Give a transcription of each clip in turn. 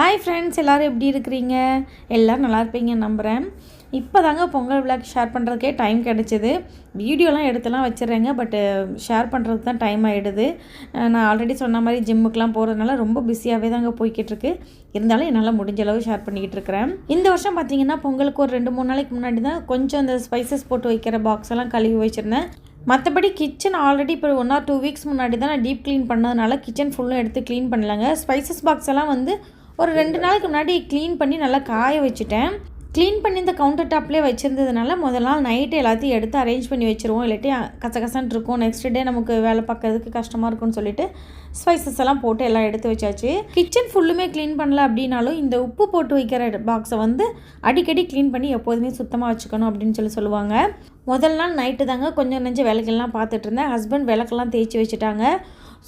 Hi friends எல்லோரும் எப்படி இருக்கிறீங்க? எல்லோரும் நல்லா இருப்பீங்க நம்புகிறேன் இப்போ தாங்க பொங்கல் விழாக்கு ஷேர் பண்ணுறதுக்கே டைம் கிடச்சிது. வீடியோலாம் எடுத்துலாம் வச்சிடுறேங்க பட்டு ஷேர் பண்ணுறதுக்கு தான் டைம் ஆகிடுது நான் ஆல்ரெடி சொன்ன மாதிரி ஜிம்முக்கெலாம் போகிறதுனால ரொம்ப பிஸியாகவே தாங்க போய்கிட்டு இருக்கு. இருந்தாலும் என்னால் முடிஞ்ச அளவு ஷேர் பண்ணிக்கிட்டு இருக்கிறேன். இந்த வருஷம் பார்த்தீங்கன்னா பொங்கலுக்கு ஒரு ரெண்டு மூணு நாளைக்கு முன்னாடி தான் கொஞ்சம் அந்த ஸ்பைசஸ் போட்டு வைக்கிற பாக்ஸ் எல்லாம் கழுவி வச்சுருந்தேன். மற்றபடி கிச்சன் ஆல்ரெடி இப்போ ஒன் ஆர் டூ வீக்ஸ் முன்னாடி தான் நான் டீப் க்ளீன் பண்ணதுனால கிச்சன் ஃபுல்லும் எடுத்து க்ளீன் பண்ணலாங்க. ஸ்பைசஸ் பாக்ஸ் எல்லாம் வந்து ஒரு ரெண்டு நாளைக்கு முன்னாடி க்ளீன் பண்ணி நல்லா காய வச்சுட்டேன். க்ளீன் பண்ணி இந்த கவுண்டர் டாப்லேயே வச்சுருந்ததுனால முதல் நாள் நைட்டு எல்லாத்தையும் எடுத்து அரேஞ்ச் பண்ணி வச்சுருவோம். இல்லாட்டி கசகசன்னு இருக்கும். நெக்ஸ்ட் டே நமக்கு வேலை பார்க்கறதுக்கு கஷ்டமாக இருக்கும்னு சொல்லிட்டு ஸ்பைசஸ் எல்லாம் போட்டு எல்லாம் எடுத்து வச்சாச்சு. கிச்சன் ஃபுல்லுமே க்ளீன் பண்ணல அப்படின்னாலும் இந்த உப்பு போட்டு வைக்கிற பாக்ஸை வந்து அடிக்கடி க்ளீன் பண்ணி எப்போதுமே சுத்தமாக வச்சுக்கணும் அப்படின்னு சொல்லி சொல்லுவாங்க. முதல் நாள் நைட்டு தாங்க கொஞ்சம் நெஞ்ச விளக்கெல்லாம் பார்த்துட்டு இருந்தேன். ஹஸ்பண்ட் விளக்கெல்லாம் தேய்ச்சி வச்சுட்டாங்க.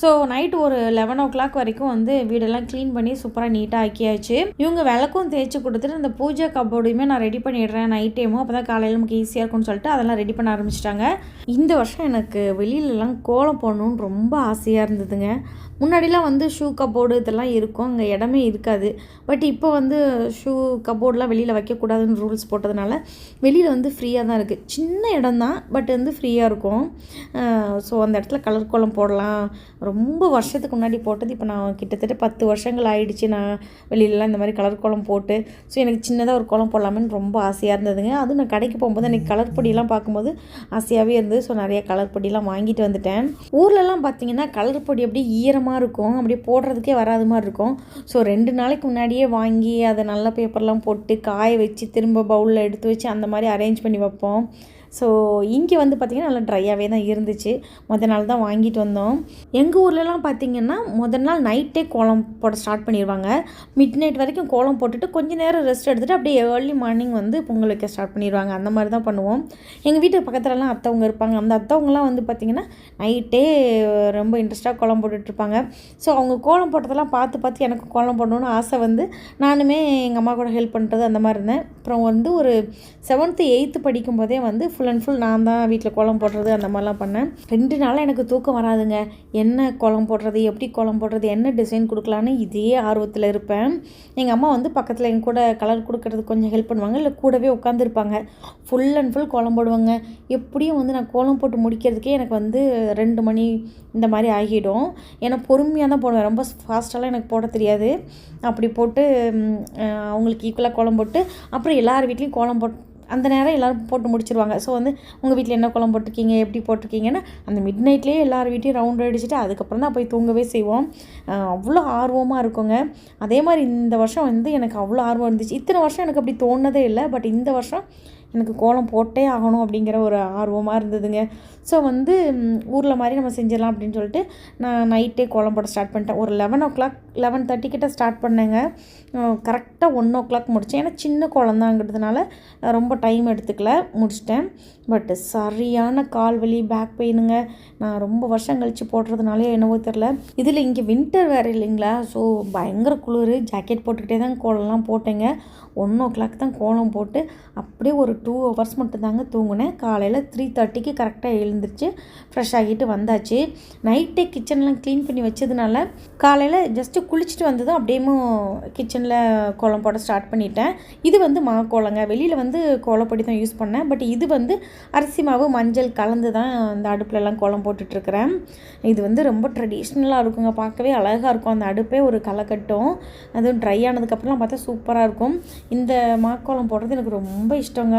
ஸோ நைட்டு ஒரு லெவன் ஓ கிளாக் வரைக்கும் வந்து வீடெல்லாம் க்ளீன் பண்ணி சூப்பராக நீட்டாக ஆக்கியாச்சு. இவங்க விளக்கும் தேய்ச்சி கொடுத்துட்டு அந்த பூஜை கப்போர்டையுமே நான் ரெடி பண்ணிடுறேன் நைட் டைமும் அப்போ தான் காலையில் நமக்கு ஈஸியாக இருக்கும்னு சொல்லிட்டு அதெல்லாம் ரெடி பண்ண ஆரம்பிச்சிட்டாங்க. இந்த வருஷம் எனக்கு வெளியிலலாம் கோலம் போடணும்னு ரொம்ப ஆசையாக இருந்ததுங்க. முன்னாடிலாம் வந்து ஷூ கப்போர்டு இதெல்லாம் இருக்கும் அங்கே இடமே இருக்காது. பட் இப்போ வந்து ஷூ கபோர்டெலாம் வெளியில் வைக்கக்கூடாதுன்னு ரூல்ஸ் போட்டதுனால வெளியில் வந்து ஃப்ரீயாக தான் இருக்குது சின்ன இடம் தான் பட் வந்து ஃப்ரீயாக இருக்கும். ஸோ அந்த இடத்துல கலர் கோலம் போடலாம். ரொம்ப வருஷத்துக்கு முன்னாடி போட்டது. இப்போ நான் கிட்டத்தட்ட பத்து வருஷங்கள் ஆயிடுச்சு. நான் வெளியிலலாம் இந்த மாதிரி கலர் கோலம் போட்டு. ஸோ எனக்கு சின்னதாக ஒரு கோலம் போடலாமேன்னு ரொம்ப ஆசையாக இருந்ததுங்க. அதுவும் நான் கடைக்கு போகும்போது எனக்கு கலர் பொடியெல்லாம் பார்க்கும்போது ஆசையாகவே இருந்தது. ஸோ நிறைய கலர் பொடியெல்லாம் வாங்கிட்டு வந்துட்டேன். ஊர்லலாம் பார்த்தீங்கன்னா கலர் பொடி அப்படியே ஈரமாக இருக்கும். அப்படியே போடுறதுக்கே வராது மாதிரி இருக்கும். ஸோ ரெண்டு நாளைக்கு முன்னாடியே வாங்கி அதை நல்ல பேப்பர்லாம் போட்டு காய வச்சு திரும்ப பவுலில் எடுத்து வச்சு அந்த மாதிரி அரேஞ்ச் பண்ணி வைப்போம். ஸோ இங்கே வந்து பார்த்திங்கன்னா நல்லா ட்ரையாகவே தான் இருந்துச்சு. முத நாள் தான் வாங்கிட்டு வந்தோம். எங்கள் ஊர்லலாம் பார்த்திங்கன்னா முதல் நாள் நைட்டே கோலம் போட ஸ்டார்ட் பண்ணிடுவாங்க மிட் நைட் வரைக்கும் கோலம் போட்டுட்டு கொஞ்சம் நேரம் ரெஸ்ட் எடுத்துகிட்டு அப்படியே ஏர்லி மார்னிங் வந்து பொங்கல் வைக்க ஸ்டார்ட் பண்ணிடுவாங்க அந்த மாதிரி தான் பண்ணுவோம். எங்கள் வீட்டு பக்கத்துலலாம் அத்தவங்க இருப்பாங்க. அந்த அத்தவங்கலாம் வந்து பார்த்திங்கன்னா நைட்டே ரொம்ப இன்ட்ரெஸ்ட்டாக கோலம் போட்டுட்ருப்பாங்க ஸோ அவங்க கோலம் போட்டதெல்லாம் பார்த்து பார்த்து எனக்கு கோலம் போடணுன்னு ஆசை வந்து நானுமே எங்கள் அம்மா கூட ஹெல்ப் பண்ணுறது அந்த மாதிரி இருந்தேன். அப்புறம் வந்து ஒரு செவன்த்து எயித்து படிக்கும்போதே வந்து ஃபுல் ஃபுல் அண்ட் ஃபுல் நான் தான் வீட்டில் கோலம் போடுறது அந்த மாதிரிலாம் பண்ணேன். ரெண்டு நாளாக எனக்கு தூக்கம் வராதுங்க. என்ன கோலம் போடுறது எப்படி குளம் போடுறது என்ன டிசைன் கொடுக்கலான்னு இதே ஆர்வத்தில் இருப்பேன். எங்கள் அம்மா வந்து பக்கத்தில் என் கூட கலர் கொடுக்கறது கொஞ்சம் ஹெல்ப் பண்ணுவாங்க இல்லை கூடவே உட்காந்துருப்பாங்க ஃபுல் அண்ட் ஃபுல் கோலம் போடுவாங்க. எப்படியும் வந்து நான் கோலம் போட்டு முடிக்கிறதுக்கே எனக்கு வந்து ரெண்டு மணி இந்த மாதிரி ஆகிடும். ஏன்னா பொறுமையாக தான் போடுவேன். ரொம்ப ஃபாஸ்ட்டாலாம் எனக்கு போட தெரியாது. அப்படி போட்டு அவங்களுக்கு ஈக்குவலாக கோலம் போட்டு அப்புறம் எல்லார் வீட்லேயும் கோலம் போட்டு அந்த நேரம் எல்லோரும் போட்டு முடிச்சிருவாங்க. ஸோ வந்து உங்கள் வீட்டில் என்ன குழம்பு போட்டிருக்கீங்க? எப்படி போட்டிருக்கீங்கன்னா அந்த மிட் நைட்லேயே எல்லார் வீட்டையும் ரவுண்ட் அடிச்சுட்டு அதுக்கப்புறம் தான் போய் தூங்கவே செய்வோம். அவ்வளோ ஆர்வமாக இருக்குங்க. அதே மாதிரி இந்த வருஷம் வந்து எனக்கு அவ்வளோ ஆர்வம் இருந்துச்சு. இத்தனை வருஷம் எனக்கு அப்படி தோணுனதே இல்லை. பட் இந்த வருஷம் எனக்கு கோலம் போட்டே ஆகணும் அப்படிங்கிற ஒரு ஆர்வமாக இருந்ததுங்க. ஸோ வந்து ஊரில் மாதிரி நம்ம செஞ்சிடலாம் அப்படின்னு சொல்லிட்டு நான் நைட்டே கோலம் போட ஸ்டார்ட் பண்ணிட்டேன். ஒரு eleven o'clock eleven thirty கிட்ட ஸ்டார்ட் பண்ணேங்க. கரெக்டாக ஒன் ஓ கிளாக் முடித்தேன் ஏன்னா சின்ன குழந்தாங்கிறதுனால ரொம்ப டைம் எடுத்துக்கல. முடிச்சிட்டேன். பட்டு சரியான கால் வலி பேக் பெயினுங்க நான் ரொம்ப வருஷம் கழித்து போடுறதுனாலே என்னவோ தெரில இதில் இங்கே வின்டர் வேறு இல்லைங்களா? ஸோ பயங்கர குளிர். ஜாக்கெட் போட்டுக்கிட்டே தான் கோலம்லாம் போட்டேங்க. ஒன் ஓ கிளாக் தான் கோலம் போட்டு அப்படியே ஒரு டூ ஹவர்ஸ் மட்டும்தாங்க தூங்கினேன். காலையில் த்ரீ தேர்ட்டிக்கு கரெக்டாக எழுந்துருச்சு ஃப்ரெஷ் ஆகிட்டு வந்தாச்சு. நைட்டே கிச்சன்லாம் க்ளீன் பண்ணி வச்சதுனால காலையில் ஜஸ்ட்டு குளிச்சுட்டு வந்ததும் அப்படியேமும் கிச்சனில் கோலம் போட ஸ்டார்ட் பண்ணிட்டேன். இது வந்து மா கோலங்க வெளியில் வந்து கோலப்பொடி தான் யூஸ் பண்ணேன். பட் இது வந்து அரிசி மாவு மஞ்சள் கலந்து தான் அந்த அடுப்புலலாம் கோலம் போட்டுட்ருக்கிறேன். இது வந்து ரொம்ப ட்ரெடிஷ்னலாக இருக்குங்க. பார்க்கவே அழகாக இருக்கும். அந்த அடுப்பே ஒரு களைக்கட்டும். அதுவும் ட்ரை ஆனதுக்கப்புறம்லாம் பார்த்தா சூப்பராக இருக்கும். இந்த மாக்கோலம் போடுறது எனக்கு ரொம்ப இஷ்டங்க.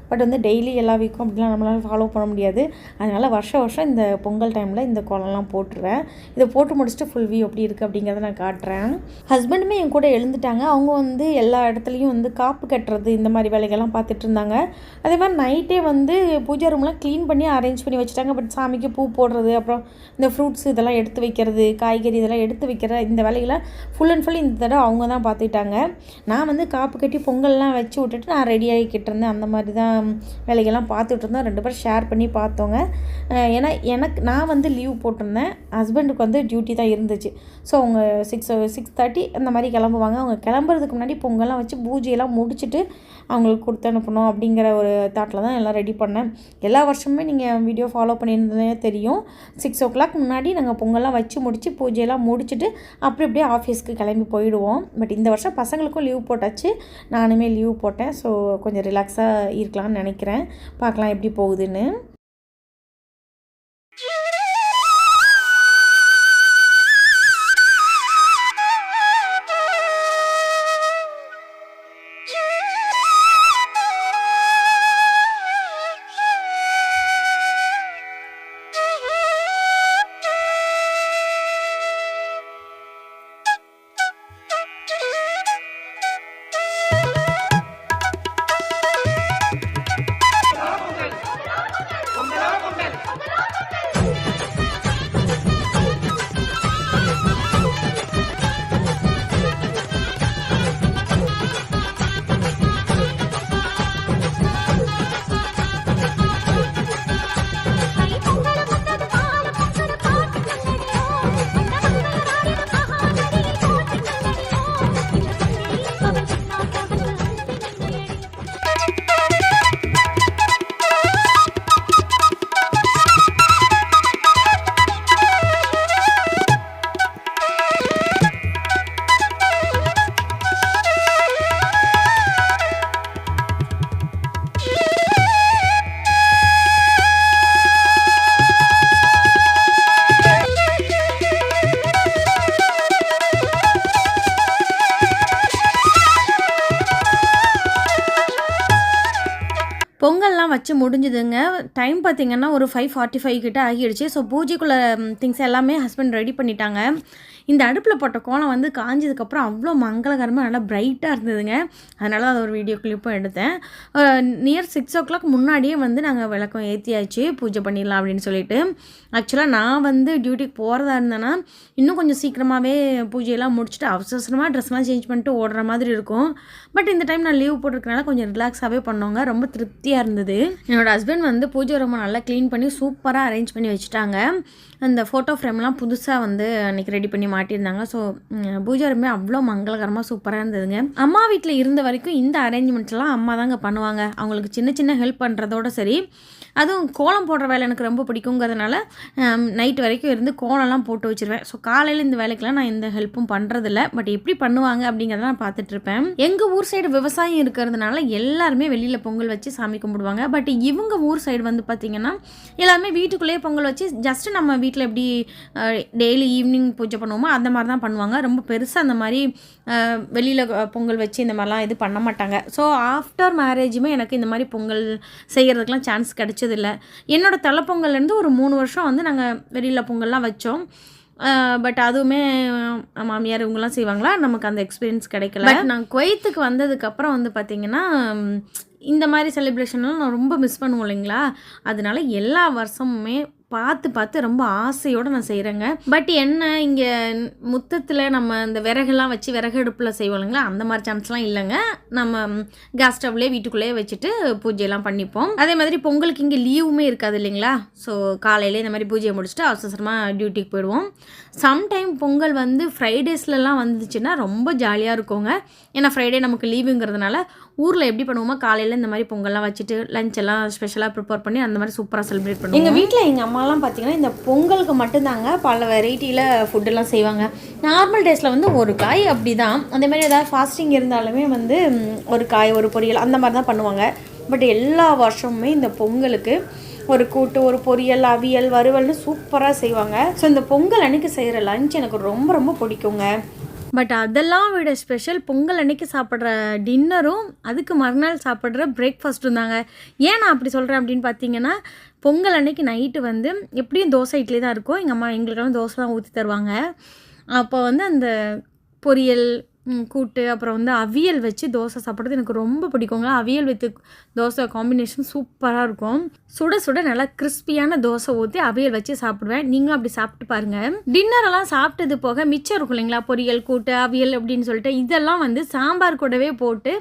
பட் வந்து டெய்லி எல்லா வீக்கும் அப்படிலாம் நம்மளால் ஃபாலோ பண்ண முடியாது. அதனால் வருஷம் வருஷம் இந்த பொங்கல் டைமில் இந்த கோலம்லாம் போட்டுருவேன். இதை போட்டு முடிச்சுட்டு ஃபுல் வியூ எப்படி இருக்குது அப்படிங்கிறத நான் காட்டுறேன். ஹஸ்பண்டுமே என் கூட எழுந்துட்டாங்க. அவங்க வந்து எல்லா இடத்துலையும் வந்து காப்பு கட்டுறது இந்த மாதிரி வேலைகள்லாம் பார்த்துட்டு இருந்தாங்க. அதே மாதிரி நைட்டே வந்து பூஜா ரூம்லாம் க்ளீன் பண்ணி அரேஞ்ச் பண்ணி வச்சுட்டாங்க. பட் சாமிக்கு பூ போடுறது அப்புறம் இந்த ஃப்ரூட்ஸ் இதெல்லாம் எடுத்து வைக்கிறது காய்கறி இதெல்லாம் எடுத்து வைக்கிற இந்த வேலைகளை ஃபுல் அண்ட் ஃபுல் இந்த தடவை அவங்க தான் பார்த்துக்கிட்டாங்க. நான் வந்து காப்பு கட்டி பொங்கல்லாம் வச்சு விட்டுட்டு நான் ரெடி ஆகிக்கிட்டு இருந்தேன். அந்த மாதிரி தான் வேலைகள்லாம் பார்த்துட்டு இருந்தோம் ரெண்டு பேரும் ஷேர் பண்ணி பார்த்தோங்க. ஏன்னா எனக்கு நான் வந்து லீவ் போட்டிருந்தேன். ஹஸ்பண்டுக்கு வந்து டியூட்டி தான் இருந்துச்சு. ஸோ அவங்க சிக்ஸ் சிக்ஸ் தேர்ட்டி அந்த மாதிரி கிளம்புவாங்க. அவங்க கிளம்புறதுக்கு முன்னாடி பொங்கல்லாம் வச்சு பூஜையெல்லாம் முடிச்சுட்டு அவங்களுக்கு கொடுத்து அனுப்பணும் அப்படிங்கிற ஒரு தாட்டில் தான் எல்லாம் ரெடி பண்ணேன். எல்லா வருஷமுமே நீங்கள் வீடியோ ஃபாலோ பண்ணியிருந்ததே தெரியும். சிக்ஸ் ஓ கிளாக் முன்னாடி நாங்கள் பொங்கல்லாம் வச்சு முடித்து பூஜையெல்லாம் முடிச்சுட்டு அப்படி அப்படியே ஆஃபீஸ்க்கு கிளம்பி போயிடுவோம். பட் இந்த வருஷம் பசங்களுக்கும் லீவ் போட்டாச்சு. நானுமே லீவ் போட்டேன். ஸோ கொஞ்சம் ரிலாக்ஸாக இருக்கலாம்னு நினைக்கிறேன். பார்க்கலாம் எப்படி போகுதுன்னு. பொங்கல்லாம் வச்சு முடிஞ்சுதுங்க. டைம் பார்த்திங்கன்னா ஒரு ஃபைவ் ஃபார்ட்டி ஃபைவ் கிட்ட ஆகிடுச்சு. ஸோ பூஜைக்குள்ளே திங்ஸ் எல்லாமே ஹஸ்பண்ட் ரெடி பண்ணிட்டாங்க. இந்த அடுப்பில் போட்ட கோலம் வந்து காஞ்சதுக்கப்புறம் அவ்வளோ மங்களகரமாக நல்லா பிரைட்டாக இருந்ததுங்க. அதனால அதை ஒரு வீடியோ கிளிப்பும் எடுத்தேன். நியர் சிக்ஸ் ஓ கிளாக் முன்னாடியே வந்து நாங்கள் விளக்கம் ஏற்றியாச்சு பூஜை பண்ணிடலாம் அப்படின்னு சொல்லிட்டு. ஆக்சுவலாக நான் வந்து டியூட்டிக்கு போகிறதா இருந்தேன்னா இன்னும் கொஞ்சம் சீக்கிரமாகவே பூஜையெல்லாம் முடிச்சுட்டு அவசர அவசரமாக ட்ரெஸ்லாம் சேஞ்ச் பண்ணிட்டு ஓடுற மாதிரி இருக்கும். பட் இந்த டைம் நான் லீவ் போட்டிருக்கனால கொஞ்சம் ரிலாக்ஸாகவே பண்ணோங்க. ரொம்ப திருப்தியாக இருந்தது. என்னோடய ஹஸ்பண்ட் வந்து பூஜை ரொம்ப நல்லா க்ளீன் பண்ணி சூப்பராக அரேஞ்ச் பண்ணி வச்சுட்டாங்க. அந்த ஃபோட்டோ ஃப்ரேம்லாம் புதுசாக வந்து அன்றைக்கி ரெடி பண்ணி மாட்டியிருந்தாங்க. ஸோ பூஜை ரூமே அவ்வளோ மங்களகரமாக சூப்பராக இருந்ததுங்க. அம்மா வீட்டில் இருந்த வரைக்கும் இந்த அரேஞ்ச்மெண்ட்ஸ்லாம் அம்மா தாங்க பண்ணுவாங்க. அவங்களுக்கு சின்ன சின்ன ஹெல்ப் பண்ணுறதோட சரி. அதுவும் கோலம் போடுற வேலை எனக்கு ரொம்ப பிடிக்குங்கிறதுனால நைட் வரைக்கும் இருந்து கோலம்லாம் போட்டு வச்சிருவேன். ஸோ காலையில் இந்த வேலைக்கெல்லாம் நான் எந்த ஹெல்ப்பும் பண்ணுறதில்ல பட் எப்படி பண்ணுவாங்க அப்படிங்கிறத நான் பார்த்துட்ருப்பேன் எங்கள் ஊர் சைடு விவசாயம் இருக்கிறதுனால எல்லாருமே வெளியில் பொங்கல் வச்சு சாமி கும்பிடுவாங்க. பட் இவங்க ஊர் சைடு வந்து பார்த்திங்கன்னா எல்லாருமே வீட்டுக்குள்ளேயே பொங்கல் வச்சு ஜஸ்ட் நம்ம வீட்டில் எப்படி டெய்லி ஈவினிங் பூஜை பண்ணுவோம் அந்த மாதிரி தான் பண்ணுவாங்க. ரொம்ப பெருசாக அந்த மாதிரி வெளியில் பொங்கல் வச்சு இந்த மாதிரிலாம் இது பண்ண மாட்டாங்க. ஸோ ஆஃப்டர் மேரேஜுமே எனக்கு இந்த மாதிரி பொங்கல் செய்கிறதுக்கெலாம் சான்ஸ் கிடச்சதில்ல. என்னோடய தலைப்பொங்கல்லேருந்து ஒரு மூணு வருஷம் வந்து நாங்கள் வெளியில் பொங்கல்லாம் வச்சோம். பட் அதுவுமே மாமியார் இவங்கெல்லாம் செய்வாங்களா? நமக்கு அந்த எக்ஸ்பீரியன்ஸ் கிடைக்கல. பட் நான் குவைத்துக்கு வந்ததுக்கப்புறம் வந்து பார்த்திங்கன்னா இந்த மாதிரி செலிப்ரேஷன்லாம் நான் ரொம்ப மிஸ் பண்ணுவோம் இல்லைங்களா? அதனால எல்லா வருஷமுமே பார்த்து பார்த்து ரொம்ப ஆசையோடு நான் செய்கிறேங்க பட் என்ன இங்கே முத்தத்தில் நம்ம இந்த விறகுலாம் வச்சு விறகு அடுப்பில் செய்வோம் இல்லைங்களா? அந்த மாதிரி சான்ஸ்லாம் இல்லைங்க. நம்ம கேஸ் ஸ்டவ்லேயே வீட்டுக்குள்ளேயே வச்சுட்டு பூஜையெல்லாம் பண்ணிப்போம். அதே மாதிரி பொங்கலுக்கு இங்கே லீவுமே இருக்காது இல்லைங்களா? ஸோ காலையில் இந்த மாதிரி பூஜையை முடிச்சுட்டு அவசரமாக டியூட்டிக்கு போயிடுவோம். சம்டைம் பொங்கல் வந்து ஃப்ரைடேஸ்லலாம் வந்துச்சுன்னா ரொம்ப ஜாலியாக இருக்குங்க. ஏன்னா ஃப்ரைடே நமக்கு லீவுங்கிறதுனால ஊரில் எப்படி பண்ணுவோமோ காலையில் இந்த மாதிரி பொங்கல்லாம் வச்சுட்டு லஞ்ச் எல்லாம் ஸ்பெஷலாக ப்ரிப்பேர் பண்ணி அந்த மாதிரி சூப்பராக செலிப்ரேட் பண்ணுவோம். எங்கள் வீட்டில் எங்கள் அம்மாலாம் பார்த்தீங்கன்னா இந்த பொங்கலுக்கு மட்டும்தாங்க பல வெரைட்டியில் ஃபுட்டெல்லாம் செய்வாங்க. நார்மல் டேஸில் வந்து ஒரு காய் அப்படி தான் அதே மாதிரி ஏதாவது ஃபாஸ்டிங் இருந்தாலுமே வந்து ஒரு காய் ஒரு பொரியல் அந்த மாதிரி தான் பண்ணுவாங்க. பட் எல்லா வருஷமுமே இந்த பொங்கலுக்கு ஒரு கூட்டு ஒரு பொரியல் அவியல் வறுவல்னு சூப்பராக செய்வாங்க. ஸோ இந்த பொங்கல் அன்னைக்கு செய்கிற லஞ்ச் எனக்கு ரொம்ப ரொம்ப பிடிக்குங்க. பட் அதெல்லாம் விட ஸ்பெஷல் பொங்கல் அன்னைக்கு சாப்பிட்ற டின்னரும் அதுக்கு மறுநாள் சாப்பிட்ற பிரேக்ஃபாஸ்ட்டும் தாங்க. ஏன் நான் அப்படி சொல்கிறேன் அப்படின்னு பார்த்தீங்கன்னா பொங்கல் அன்னைக்கு நைட்டு வந்து எப்படியும் தோசை இட்லி தான் இருக்கும். எங்கள் அம்மா எங்களுக்கெல்லாம் தோசை தான் ஊற்றி தருவாங்க. அப்போ வந்து அந்த பொரியல் கூட்டு அப்புறம் வந்து அவியல் வச்சு தோசை சாப்பிட்றது எனக்கு ரொம்ப பிடிக்குங்க. அவியல் வித்து தோசை காம்பினேஷன் சூப்பராக இருக்கும். சுட சுட நல்லா கிறிஸ்பியான தோசை ஊற்றி அவியல் வச்சு சாப்பிடுவேன். நீங்களும் அப்படி சாப்பிட்டு பாருங்கள் டின்னரெல்லாம் சாப்பிட்டது போக மிச்சம் இருக்கும் இல்லைங்களா? பொரியல் கூட்டு அவியல் அப்படின்னு சொல்லிட்டு இதெல்லாம் வந்து சாம்பார் கூடவே போட்டு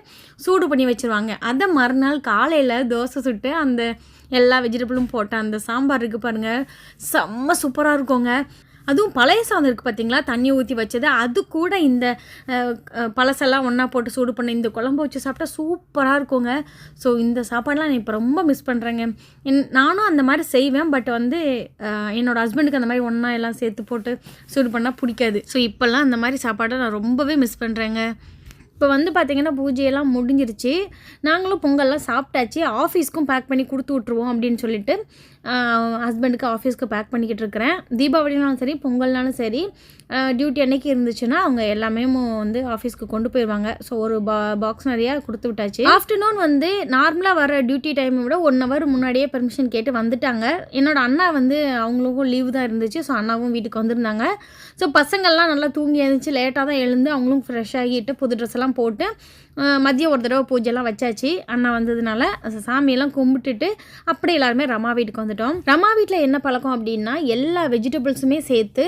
சூடு பண்ணி வச்சுருவாங்க. அதை மறுநாள் காலையில் தோசை சுட்டு அந்த எல்லா வெஜிடபிளும் போட்ட அந்த சாம்பார் இருக்குது பாருங்கள் செம்ம சூப்பராக இருக்குங்க. அதுவும் பழைய சாதம் இருக்குது பார்த்தீங்களா தண்ணி ஊற்றி வச்சது. அது கூட இந்த பழசெல்லாம் ஒன்றா போட்டு சூடு பண்ண இந்த குழம்பு வச்சு சாப்பிட்டா சூப்பராக இருக்குங்க. ஸோ இந்த சாப்பாடெலாம் நான் இப்போ ரொம்ப மிஸ் பண்ணுறேங்க என் நானும் அந்த மாதிரி செய்வேன். பட் வந்து என்னோடய ஹஸ்பண்டுக்கு அந்த மாதிரி ஒன்றா எல்லாம் சேர்த்து போட்டு சூடு பண்ணால் பிடிக்காது. ஸோ இப்போல்லாம் அந்த மாதிரி சாப்பாடை நான் ரொம்பவே மிஸ் பண்ணுறேங்க இப்போ வந்து பார்த்திங்கன்னா பூஜையெல்லாம் முடிஞ்சிருச்சு. நாங்களும் பொங்கல்லாம் சாப்பிட்டாச்சு. ஆஃபீஸ்க்கும் பேக் பண்ணி கொடுத்து விட்ருவோம் அப்படின்னு சொல்லிட்டு. ஹஸ்பண்டுக்கு ஆஃபீஸ்க்கு பேக் பண்ணிக்கிட்டு இருக்கிறேன். தீபாவளினாலும் சரி பொங்கல்னாலும் சரி டியூட்டி அன்னைக்கு இருந்துச்சுன்னா அவங்க எல்லாமே வந்து ஆஃபீஸ்க்கு கொண்டு போயிடுவாங்க ஸோ ஒரு பா பாக்ஸ் நிறையா கொடுத்து விட்டாச்சு. ஆஃப்டர்நூன் வந்து நார்மலாக வர டியூட்டி டைமை விட ஒன் ஹவர் முன்னாடியே பெர்மிஷன் கேட்டு வந்துட்டாங்க. என்னோட அண்ணா வந்து அவங்களுக்கும் லீவு தான் இருந்துச்சு. ஸோ அண்ணாவும் வீட்டுக்கு வந்திருந்தாங்க. ஸோ பசங்கள்லாம் நல்லா தூங்கி எழுந்துச்சு லேட்டாக தான் எழுந்து அவங்களும் ஃப்ரெஷ் ஆகிட்டு புது ட்ரெஸ் எல்லாம் போட்டு மதியம் ஒரு தடவை பூஜைலாம் வச்சாச்சு. அண்ணா வந்ததுனால சாமியெல்லாம் கும்பிட்டுட்டு அப்படியே எல்லாருமே ரமா வீட்டுக்கு வந்துட்டோம். ரமா வீட்டில் என்ன பழக்கம் அப்படின்னா எல்லா வெஜிடபிள்ஸுமே சேர்த்து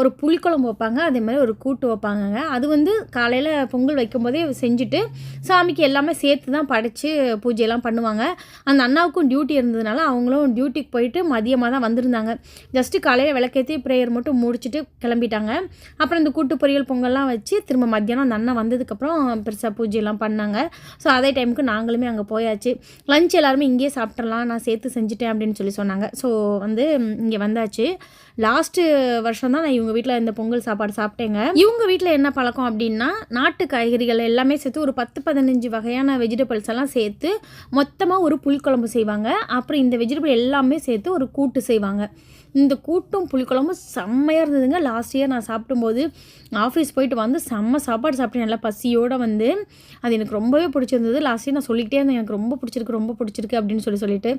ஒரு புளிக்குழம்பு வைப்பாங்க. அதே மாதிரி ஒரு கூட்டு வைப்பாங்கங்க. அது வந்து காலையில் பொங்கல் வைக்கும்போதே செஞ்சுட்டு சாமிக்கு எல்லாமே சேர்த்து தான் படைத்து பூஜையெல்லாம் பண்ணுவாங்க. அந்த அண்ணாவுக்கும் டியூட்டி இருந்ததுனால அவங்களும் டியூட்டிக்கு போயிட்டு மதியமாக தான் வந்திருந்தாங்க. ஜஸ்ட்டு காலையில் விளக்கேற்றி ப்ரேயர் மட்டும் முடிச்சுட்டு கிளம்பிட்டாங்க. அப்புறம் இந்த கூட்டு பொரியல் பொங்கல்லாம் வச்சு திரும்ப மத்தியானம் அந்த அண்ணன் வந்ததுக்கப்புறம் பெருசாக பூஜையெல்லாம் பண்ணாங்க. ஸோ அதே டைமுக்கு நாங்களுமே அங்கே போயாச்சு. லஞ்ச் எல்லாருமே இங்கேயே சாப்பிட்றலாம் நான் சேர்த்து செஞ்சுட்டேன் அப்படின்னு சொல்லி சொன்னாங்க. ஸோ வந்து இங்கே வந்தாச்சு. லாஸ்ட்டு வருஷம் தான் நான் இவங்க வீட்டில் இந்த பொங்கல் சாப்பாடு சாப்பிட்டேங்க. இவங்க வீட்டில் என்ன பழக்கம் அப்படின்னா நாட்டு காய்கறிகள் எல்லாமே சேர்த்து ஒரு பத்து பதினஞ்சு வகையான வெஜிடபிள்ஸ் எல்லாம் சேர்த்து மொத்தமாக ஒரு புளிக்குழம்பு செய்வாங்க. அப்புறம் இந்த வெஜிடபிள் எல்லாமே சேர்த்து ஒரு கூட்டு செய்வாங்க. இந்த கூட்டும் புளிக்குழம்பும் செம்மையாக இருந்ததுங்க. லாஸ்ட் இயர் நான் சாப்பிடும்போது ஆஃபீஸ் போயிட்டு வந்து செம்ம சாப்பாடு சாப்பிட்டேன். நல்லா பசியோடு வந்து. அது எனக்கு ரொம்பவே பிடிச்சிருந்தது. லாஸ்ட் இயர் நான் சொல்லிக்கிட்டே இருந்தேன். எனக்கு ரொம்ப பிடிச்சிருக்கு ரொம்ப பிடிச்சிருக்கு அப்படின்னு சொல்லி சொல்லிட்டு.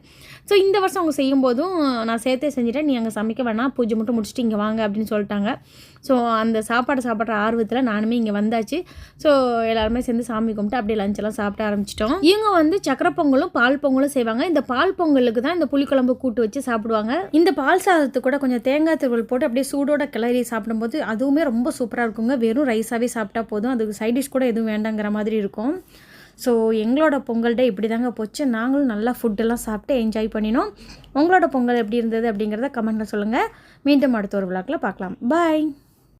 ஸோ இந்த வருஷம் அவங்க செய்யும்போதும் நான் சேர்த்தே செஞ்சுட்டேன். நீ அங்கே சமைக்க வேணாம். பூஜை மட்டும் முடிச்சுட்டு இங்கே வாங்க அப்படின்னு சொல்லிட்டாங்க. ஸோ அந்த சாப்பாடு சாப்பிட்ற ஆர்வத்தில் நானுமே இங்கே வந்தாச்சு. ஸோ எல்லாருமே சேர்ந்து சாமி கும்பிட்டு அப்படியே லஞ்செல்லாம் சாப்பிட ஆரம்பிச்சிட்டோம். இவங்க வந்து சக்கரை பொங்கலும் பால் பொங்கலும் செய்வாங்க. இந்த பால் பொங்கலுக்கு தான் இந்த புளிக்குழம்பு கூட்டு வச்சு சாப்பிடுவாங்க. இந்த பால் சாதத்துக்கு கூட கொஞ்சம் தேங்காய் திருவல் போட்டு அப்படியே சூடோட கிளறி சாப்பிடும்போது அதுவுமே ரொம்ப சூப்பராக இருக்குங்க. வெறும் ரைஸாகவே சாப்பிட்டா போதும். அதுக்கு சைட் டிஷ் கூட எதுவும் வேண்டாங்கிற மாதிரி இருக்கும். ஸோ எங்களோட பொங்கல் டே இப்படி தாங்க போச்சு. நாங்களும் நல்லா ஃபுட்டெல்லாம் சாப்பிட்டு என்ஜாய் பண்ணினோம். உங்களோட பொங்கல் எப்படி இருந்தது அப்படிங்கிறத கமெண்ட்டில் சொல்லுங்கள் மீண்டும் அடுத்த ஒரு விழாக்கில் பார்க்கலாம். பாய்